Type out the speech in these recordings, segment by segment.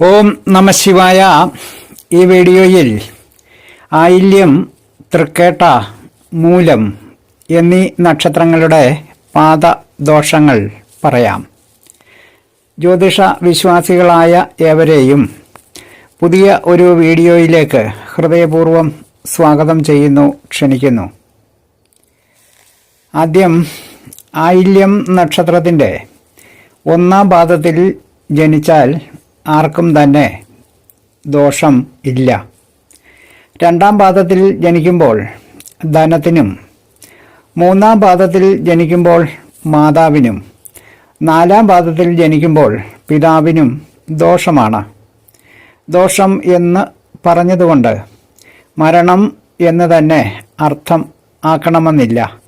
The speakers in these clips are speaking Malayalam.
ഓം നമശിവായ ഈ വീഡിയോയിൽ ആയില്യം തൃക്കേട്ട മൂലം എന്നീ നക്ഷത്രങ്ങളുടെ പാദദോഷങ്ങൾ പറയാം. ജ്യോതിഷ വിശ്വാസികളായ ഏവരെയും പുതിയ ഒരു വീഡിയോയിലേക്ക് ഹൃദയപൂർവം സ്വാഗതം ചെയ്യുന്നു ക്ഷണിക്കുന്നു. ആദ്യം ആയില്യം നക്ഷത്രത്തിന്റെ ഒന്നാം പാദത്തിൽ ജനിച്ചാൽ ആർക്കും തന്നെ ദോഷം ഇല്ല. രണ്ടാം പാദത്തിൽ ജനിക്കുമ്പോൾ ധനത്തിനും മൂന്നാം പാദത്തിൽ ജനിക്കുമ്പോൾ മാതാവിനും നാലാം പാദത്തിൽ ജനിക്കുമ്പോൾ പിതാവിനും ദോഷമാണ്. ദോഷം എന്ന് പറഞ്ഞതുകൊണ്ട് മരണം എന്ന് തന്നെ അർത്ഥം ആക്കണമെന്നില്ല.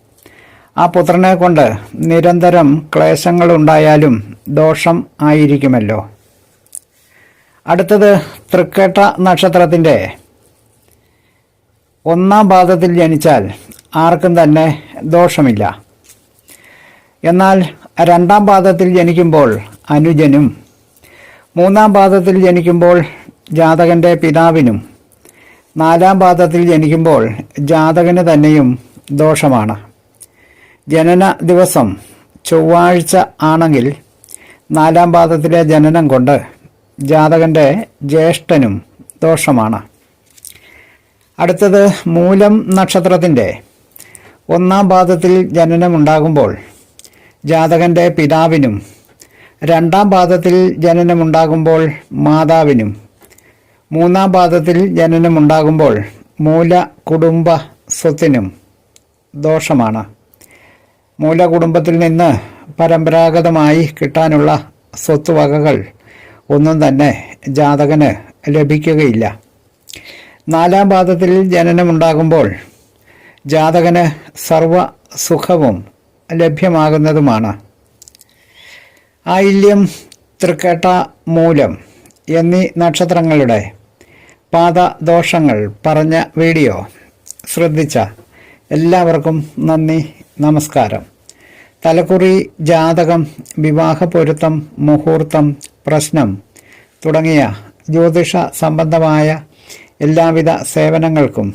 ആ പുത്രനെ കൊണ്ട് നിരന്തരം ക്ലേശങ്ങളുണ്ടായാലും ദോഷം ആയിരിക്കുമല്ലോ. അടുത്തത് തൃക്കേട്ട നക്ഷത്രത്തിന്റെ ഒന്നാം പാദത്തിൽ ജനിച്ചാൽ ആർക്കും തന്നെ ദോഷമില്ല. എന്നാൽ രണ്ടാം പാദത്തിൽ ജനിക്കുമ്പോൾ അനുജനും മൂന്നാം പാദത്തിൽ ജനിക്കുമ്പോൾ ജാതകന്റെ പിതാവിനും നാലാം പാദത്തിൽ ജനിക്കുമ്പോൾ ജാതകന് തന്നെയും ദോഷമാണ്. ജനന ദിവസം ചൊവ്വാഴ്ച ആണെങ്കിൽ നാലാം പാദത്തിലെ ജനനം കൊണ്ട് ജാതകന്റെ ജ്യേഷ്ഠനും ദോഷമാണ്. അടുത്തത് മൂലം നക്ഷത്രത്തിന്റെ ഒന്നാം പാദത്തിൽ ജനനമുണ്ടാകുമ്പോൾ ജാതകന്റെ പിതാവിനും രണ്ടാം പാദത്തിൽ ജനനമുണ്ടാകുമ്പോൾ മാതാവിനും മൂന്നാം പാദത്തിൽ ജനനമുണ്ടാകുമ്പോൾ മൂല കുടുംബ സ്വത്തിനും ദോഷമാണ്. മൂല കുടുംബത്തിൽ നിന്ന് പരമ്പരാഗതമായി കിട്ടാനുള്ള സ്വത്തുവകകൾ ഒന്നും തന്നെ ജാതകന് ലഭിക്കുകയില്ല. നാലാം പാദത്തിൽ ജനനമുണ്ടാകുമ്പോൾ ജാതകന് സർവ സുഖവും ലഭ്യമാകുന്നതുമാണ്. ആയില്യം തൃക്കേട്ട മൂലം എന്നീ നക്ഷത്രങ്ങളുടെ പാദദോഷങ്ങൾ പറഞ്ഞ വീഡിയോ ശ്രദ്ധിച്ച എല്ലാവർക്കും നന്ദി നമസ്കാരം. തലക്കുറി ജാതകം വിവാഹ പൊരുത്തം മുഹൂർത്തം പ്രശ്നം തുടങ്ങിയ ജ്യോതിഷ സംബന്ധമായ എല്ലാവിധ സേവനങ്ങൾക്കും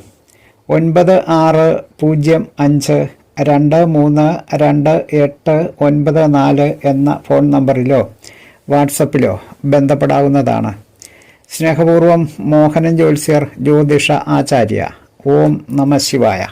ഒൻപത് ആറ് പൂജ്യം അഞ്ച് രണ്ട് മൂന്ന് രണ്ട് എട്ട് ഒൻപത് നാല് എന്ന ഫോൺ നമ്പറിലോ വാട്സപ്പിലോ ബന്ധപ്പെടാവുന്നതാണ്. സ്നേഹപൂർവം മോഹനൻ ജ്യോത്സ്യർ ജ്യോതിഷ ആചാര്യ. ഓം നമ ശിവായ.